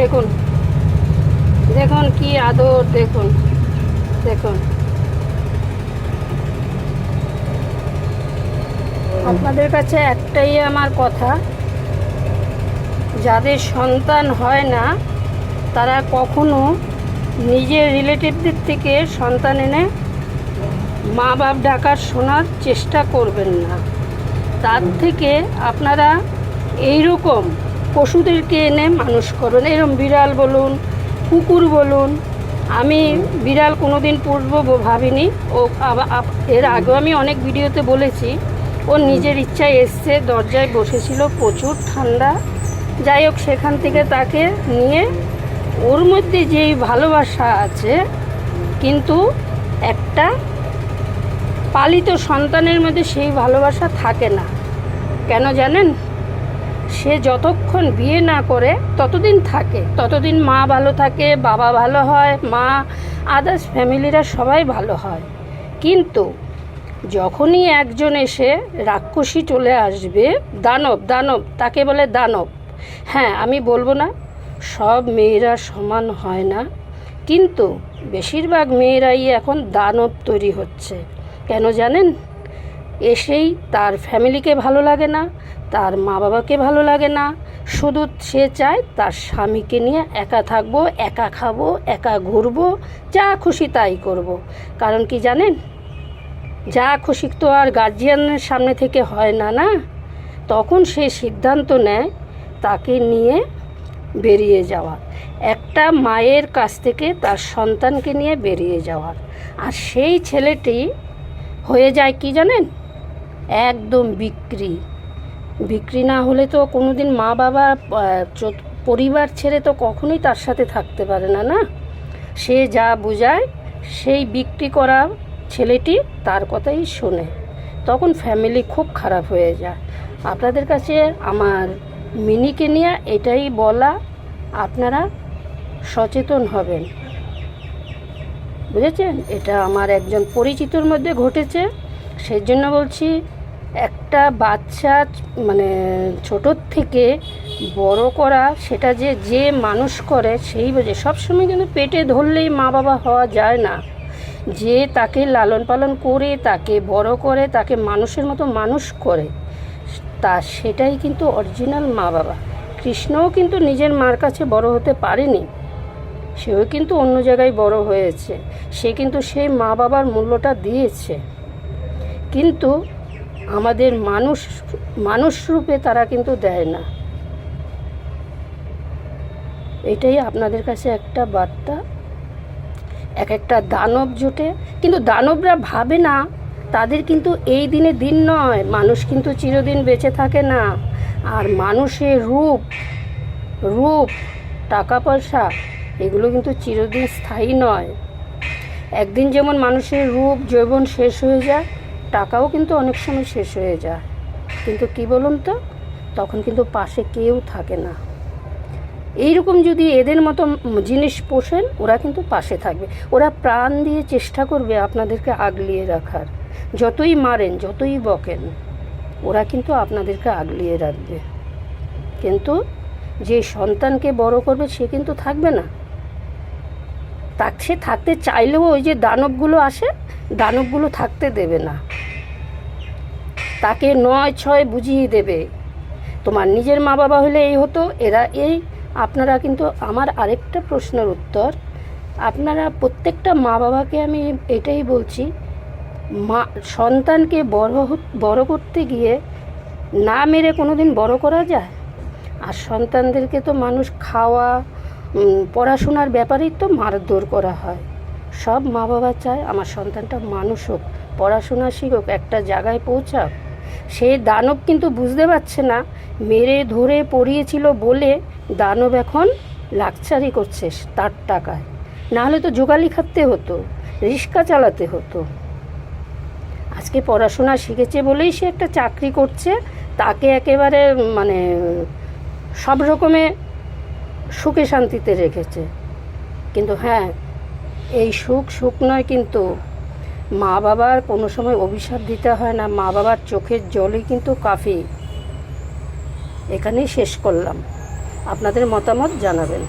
দেখুন। দেখুন কি আদর, দেখুন। দেখুন। আপনাদের কাছে একটাই আমার কথা। যাদের সন্তান হয় না, তারা কখনো নিজের রিলেটিভদের থেকে সন্তান এনে মা বাপ ডাকার শোনার চেষ্টা করবেন না। তার থেকে আপনারা এইরকম পশুদেরকে এনে মানুষ করবেন এরকম বিড়াল বলুন, কুকুর বলুন, আমি বিড়াল কোনোদিন পুষবো ব- ভাবিনি। ও এর আগেও আমি অনেক ভিডিওতে বলেছি, ও নিজের ইচ্ছায় এসছে, দরজায় বসেছিল প্রচুর ঠান্ডা। যাই হোক, সেখান থেকে তাকে নিয়ে ওর মধ্যে যেই ভালোবাসা আছে, কিন্তু একটা পালিত সন্তানের মধ্যে সেই ভালোবাসা থাকে না। কেন জানেন? সে যতক্ষণ বিয়ে না করে, ততদিন থাকে। ততদিন মা ভালো থাকে, বাবা ভালো হয়, মা আদার্স ফ্যামিলিরা সবাই ভালো হয়। কিন্তু যখনই একজন এসে রাক্ষসী চলে আসবে, দানব দানব, তাকে বলে দানব। হ্যাঁ আমি বলব না, সব মেয়েরা সমান হয় না। কিন্তু বেশিরভাগ মেয়েরাই এখন দানব তৈরি হচ্ছে। কেন জানেন? এসেই তার ফ্যামিলিকে ভালো লাগে না, তার মা বাবাকে ভালো লাগে না। শুধু সে চায় তার স্বামীকে নিয়ে একা থাকব, একা খাব, একা ঘুরবো, যা খুশি তাই করব। কারণ কি জানেন? যা খুশি তো আর গার্জিয়ানের সামনে থেকে হয় না না? তখন সে সিদ্ধান্ত নেয় তাকে নিয়ে বেরিয়ে যাওয়ার। একটা মায়ের কাছ থেকে তার সন্তানকে নিয়ে বেরিয়ে যাওয়ার। আর সেই ছেলেটি হয়ে যায় কি জানেন? একদম বিক্রি। বিক্রি না হলে তো কোনো দিন মা বাবা পরিবার ছেড়ে তো কখনোই তার সাথে থাকতে পারে না না? সে যা বোঝায়, সেই বিক্রি করা ছেলেটি তার কথাই শোনে। তখন ফ্যামিলি খুব খারাপ হয়ে যায়। আপনাদের কাছে আমার মিনিকে নিয়ে এটাই বলা আপনারা সচেতন হবেন। বুঝেছেন? এটা আমার একজন পরিচিতর মধ্যে ঘটেছে। সেই জন্য বলছি একটা বাচ্চা মানে ছোটোর থেকে বড় করা, সেটা যে যে মানুষ করে সেই বোঝে সবসময় কিন্তু পেটে ধরলেই মা বাবা হওয়া যায় না। যে তাকে লালন পালন করে, তাকে বড় করে, তাকে মানুষের মতো মানুষ করে, তা সেটাই কিন্তু অরিজিনাল মা বাবা। কৃষ্ণও কিন্তু নিজের মার কাছে বড় হতে পারেনি, সেও কিন্তু অন্য জায়গায় বড় হয়েছে, সে কিন্তু সেই মা বাবার মূল্যটা দিয়েছে। কিন্তু আমাদের মানুষ মানুষ রূপে তারা কিন্তু দেয় না। এটাই আপনাদের কাছে একটা বার্তা। এক একটা দানব জোটে, কিন্তু দানবরা ভাবে না, তাদের কিন্তু এই দিনে দিন নয়, মানুষ কিন্তু চিরদিন বেঁচে থাকে না। আর মানুষের রূপ রূপ, টাকা পয়সা, এগুলো কিন্তু চিরদিন স্থায়ী নয়। একদিন যেমন মানুষের রূপ যৌবন শেষ হয়ে যায় টাকাও কিন্তু অনেক সময় শেষ হয়ে যায়। কিন্তু কি বলুন তো? তখন কিন্তু পাশে কেউ থাকে না। এইরকম যদি এদের মতো জিনিস পোষেন, ওরা কিন্তু পাশে থাকবে। ওরা প্রাণ দিয়ে চেষ্টা করবে আপনাদেরকে আগলিয়ে রাখার। যতই মারেন, যতই বকেন, ওরা কিন্তু আপনাদেরকে আগলিয়ে রাখবে। কিন্তু যে সন্তানকে বড় করবে, সে কিন্তু থাকবে না। সে থাকতে চাইলেও ওই যে দানবগুলো আসে, দানবগুলো থাকতে দেবে না। তাকে নয় ছয় বুঝিয়ে দেবে। তোমার নিজের মা বাবা হলে এই হতো, এরা এই। আপনারা কিন্তু আমার আরেকটা প্রশ্নের উত্তর। আপনারা প্রত্যেকটা মা বাবাকে আমি এটাই বলছি, মা, সন্তানকে বড় বড় করতে গিয়ে না মেরে কোনো দিন বড় করা যায়? আর সন্তানদেরকে তো মানুষ খাওয়া পড়াশোনার ব্যাপারেই তো মারধর করা হয়। সব মা বাবা চায় আমার সন্তানটা মানুষ হোক, পড়াশোনা শিখুক, একটা জায়গায় পৌঁছাক। সেই দানব কিন্তু বুঝতে পারছে না। মেরে ধরে পড়িয়েছিল বলে দানব এখন লাকচারি করছে তার টাকায়। নাহলে তো জোগালি খাটতে হতো, রিক্সা চালাতে হতো। আজকে পড়াশোনা শিখেছে বলেই সে একটা চাকরি করছে। তাকে একেবারে মানে সব রকমে সুখে শান্তিতে রেখেছে। কিন্তু হ্যাঁ এই সুখ সুখ নয় কিন্তু মা বাবার কোনো সময় অভিশাপ দিতে হয় না, মা বাবার চোখের জলই কিন্তু কাফি। এখানেই শেষ করলাম। আপনাদের মতামত জানাবেন।